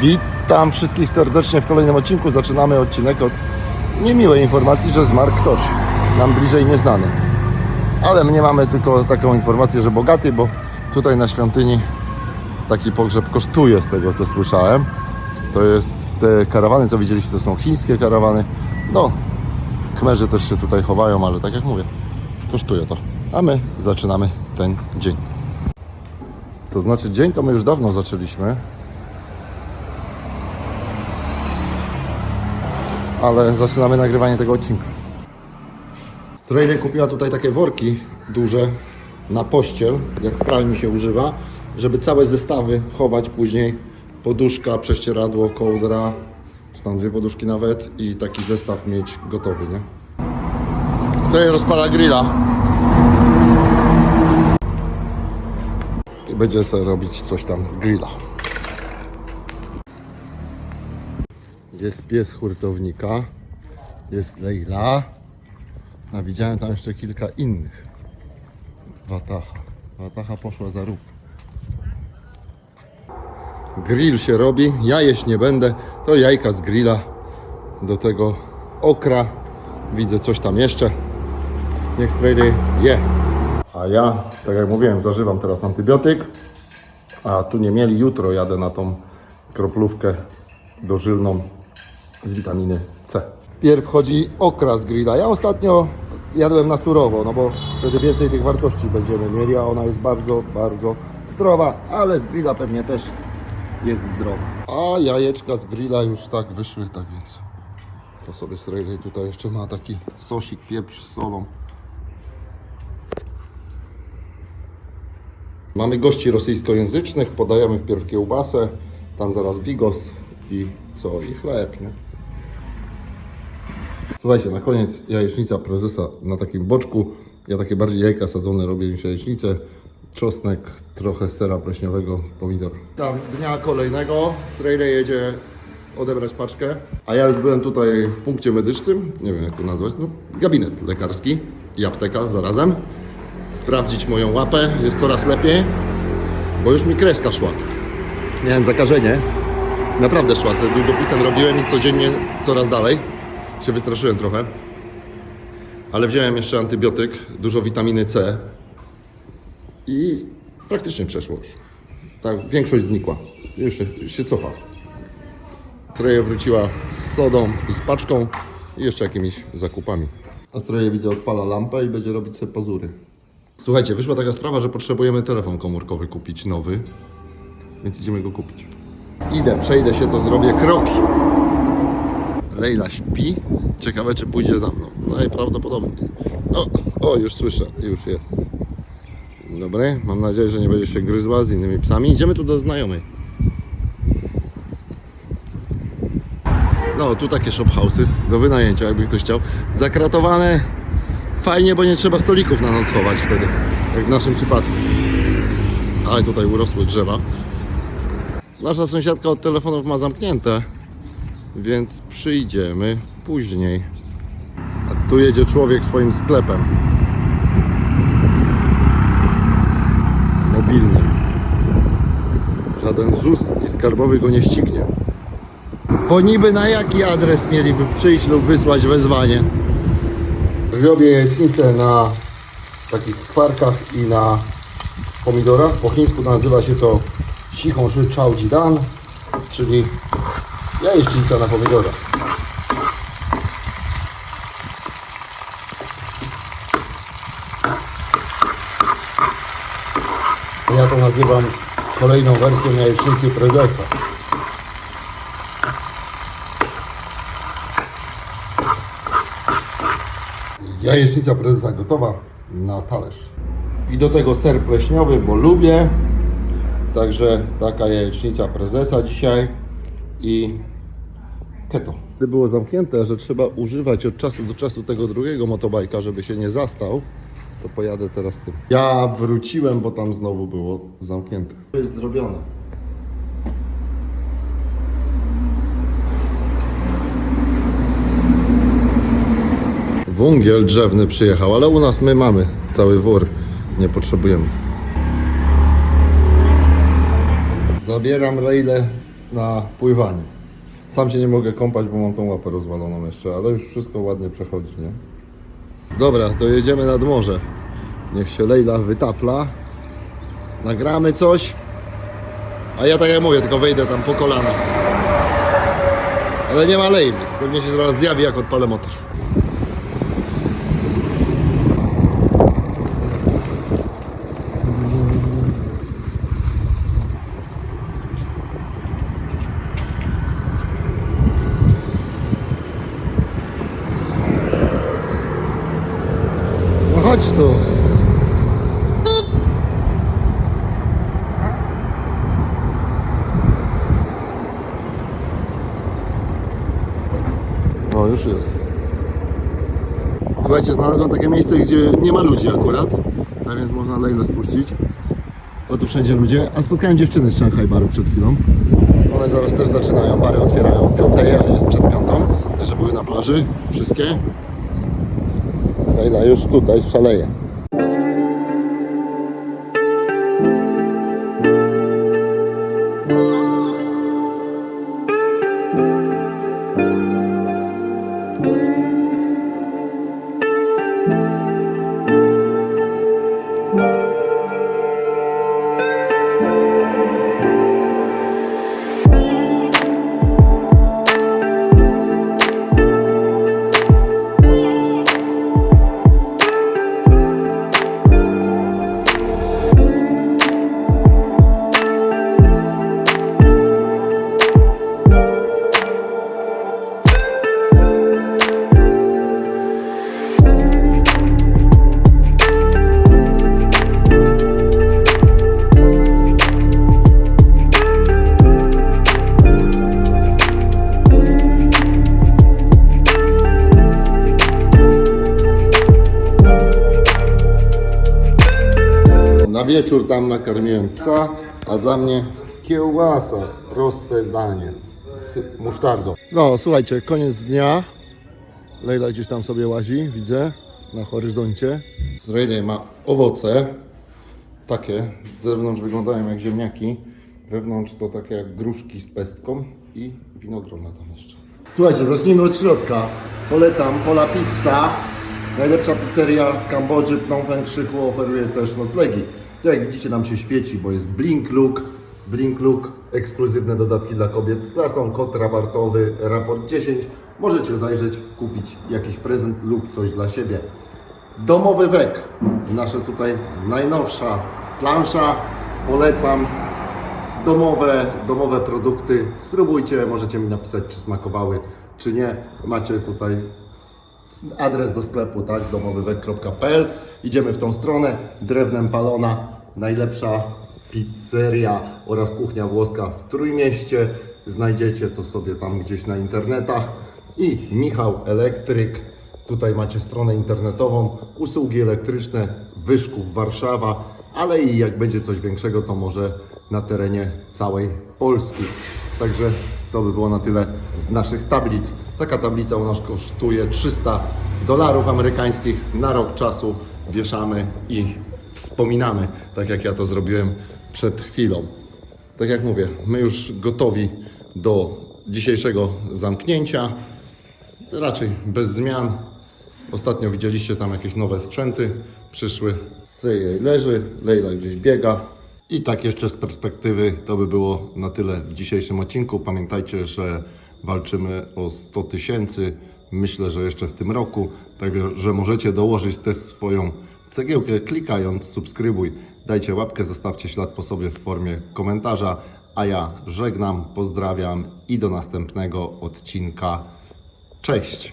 Witam wszystkich serdecznie w kolejnym odcinku. Zaczynamy odcinek od niemiłej informacji, że zmarł ktoś nam bliżej nieznany. Ale my nie mamy tylko taką informację, że bogaty, bo tutaj na świątyni taki pogrzeb kosztuje z tego co słyszałem. To jest te karawany, co widzieliście, to są chińskie karawany. No, Khmerzy też się tutaj chowają, ale tak jak mówię, kosztuje to. A my zaczynamy ten dzień. To znaczy dzień to my już dawno zaczęliśmy. Ale zaczynamy nagrywanie tego odcinka. Strayley kupiła tutaj takie worki duże na pościel, jak w pralni się używa, żeby całe zestawy chować później. Poduszka, prześcieradło, kołdra, czy tam dwie poduszki nawet i taki zestaw mieć gotowy, nie? Strayley rozpala grilla. I będzie sobie robić coś tam z grilla. Jest pies hurtownika, jest Leila, a widziałem tam jeszcze kilka innych. Watacha. Watacha poszła za róg. Grill się robi, ja jeść nie będę, to jajka z grilla, do tego okra, widzę coś tam jeszcze. Niech Strayley je. A ja, tak jak mówiłem, zażywam teraz antybiotyk, a tu nie mieli, jutro jadę na tą kroplówkę dożylną z witaminy C. Pierw wchodzi okra z grilla. Ja ostatnio jadłem na surowo, no bo wtedy więcej tych wartości będziemy mieli, a ona jest bardzo, bardzo zdrowa, ale z grilla pewnie też jest zdrowa. A jajeczka z grilla już tak wyszły, tak więc to sobie Strejlej tutaj jeszcze ma taki sosik, pieprz z solą. Mamy gości rosyjskojęzycznych, podajemy wpierw kiełbasę, tam zaraz bigos i co, i chleb, nie? Słuchajcie, na koniec jajecznica prezesa na takim boczku. Ja takie bardziej jajka sadzone robię niż jajecznicę. Czosnek, trochę sera pleśniowego, pomidor. Tam dnia kolejnego Strejley jedzie odebrać paczkę, a ja już byłem tutaj w punkcie medycznym, nie wiem jak to nazwać, no, gabinet lekarski i apteka zarazem. Sprawdzić moją łapę, jest coraz lepiej, bo już mi kreska szła. Miałem zakażenie, naprawdę szła, sobie długopisem robiłem i codziennie coraz dalej się wystraszyłem trochę. Ale wziąłem jeszcze antybiotyk, dużo witaminy C i praktycznie przeszło już. Tak, większość znikła. Już już się cofa. Treja wróciła z sodą i z paczką i jeszcze jakimiś zakupami. A Treja widzę odpala lampę i będzie robić sobie pazury. Słuchajcie, wyszła taka sprawa, że potrzebujemy telefon komórkowy kupić nowy, więc idziemy go kupić. Idę, przejdę się, to zrobię kroki. Lejla śpi. Ciekawe, czy pójdzie za mną. Najprawdopodobniej. O, o, już słyszę, już jest. Dobry, mam nadzieję, że nie będzie się gryzła z innymi psami. Idziemy tu do znajomej. No, tu takie shophouse'y do wynajęcia, jakby ktoś chciał. Zakratowane. Fajnie, bo nie trzeba stolików na noc chować wtedy, jak w naszym przypadku. Ale tutaj urosły drzewa. Nasza sąsiadka od telefonów ma zamknięte więc przyjdziemy później. A tu jedzie człowiek swoim sklepem mobilnym. Żaden ZUS i skarbowy go nie ścignie. Bo niby na jaki adres mieliby przyjść lub wysłać wezwanie? Robię jajecznicę na takich skwarkach i na pomidorach. Po chińsku nazywa się to Sichą Shi Chao Jidan, czyli Jajecznica na pomidora. Ja to nazywam kolejną wersją jajecznicy prezesa. Jajecznica prezesa gotowa na talerz. I do tego ser pleśniowy, bo lubię. Także taka jajecznica prezesa dzisiaj i keto. Gdy było zamknięte, że trzeba używać od czasu do czasu tego drugiego motobajka, żeby się nie zastał, to pojadę teraz tym. Ja wróciłem, bo tam znowu było zamknięte. To jest zrobione. Węgiel drzewny przyjechał, ale u nas my mamy cały wór. Nie potrzebujemy. Zabieram Leilę na pływanie. Sam się nie mogę kąpać, bo mam tą łapę rozwaloną jeszcze, ale już wszystko ładnie przechodzi, nie? Dobra, dojedziemy nad morze. Niech się Lejla wytapla. Nagramy coś. A ja tak jak mówię, tylko wejdę tam po kolana. Ale nie ma Lejli. Pewnie się zaraz zjawi, jak odpalę motor. Chodź tu. O, już jest. Słuchajcie, znalazłem takie miejsce, gdzie nie ma ludzi akurat. Tak więc można Lejlę spuścić. Bo tu wszędzie ludzie. A spotkałem dziewczyny z Shanghai Baru przed chwilą. One zaraz też zaczynają. Bary otwierają o 5, a jest przed piątą. Także były na plaży. Wszystkie. Lejla już tutaj szaleje. Wieczór tam nakarmiłem psa, a dla mnie kiełbasa, proste danie z musztardą. No, słuchajcie, koniec dnia. Lejla gdzieś tam sobie łazi, widzę, na horyzoncie. Zrejlej ma owoce, takie, z zewnątrz wyglądają jak ziemniaki, wewnątrz to takie jak gruszki z pestką i winogrona tam jeszcze. Słuchajcie, zacznijmy od środka. Polecam Pola Pizza. Najlepsza pizzeria w Kambodży, Phnom Penh Krzyku oferuje też noclegi. To jak widzicie nam się świeci, bo jest Blink Look, Blink Look, ekskluzywne dodatki dla kobiet z klasą, kod rabartowy, raport 10. Możecie zajrzeć, kupić jakiś prezent lub coś dla siebie. Domowy wek, nasza tutaj najnowsza plansza, polecam. Domowe, domowe produkty, spróbujcie, możecie mi napisać, czy smakowały, czy nie. Macie tutaj adres do sklepu, tak, domowywek.pl. Idziemy w tą stronę, drewnem palona, najlepsza pizzeria oraz kuchnia włoska w Trójmieście. Znajdziecie to sobie tam gdzieś na internetach. I Michał Elektryk, Tutaj macie stronę internetową, usługi elektryczne, Wyszków, Warszawa, ale i jak będzie coś większego, to może na terenie całej Polski. Także to by było na tyle z naszych tablic. Taka tablica u nas kosztuje 300 dolarów amerykańskich na rok czasu. Wieszamy i wspominamy, tak jak ja to zrobiłem przed chwilą. Tak jak mówię, my już gotowi do dzisiejszego zamknięcia raczej bez zmian. Ostatnio widzieliście tam jakieś nowe sprzęty, przyszły. Stray leży, Lejla gdzieś biega. I tak jeszcze z perspektywy to by było na tyle w dzisiejszym odcinku. Pamiętajcie, że walczymy o 100 tysięcy. Myślę, że jeszcze w tym roku. Także możecie dołożyć też swoją cegiełkę klikając subskrybuj. Dajcie łapkę, zostawcie ślad po sobie w formie komentarza. A ja żegnam, pozdrawiam i do następnego odcinka. Cześć!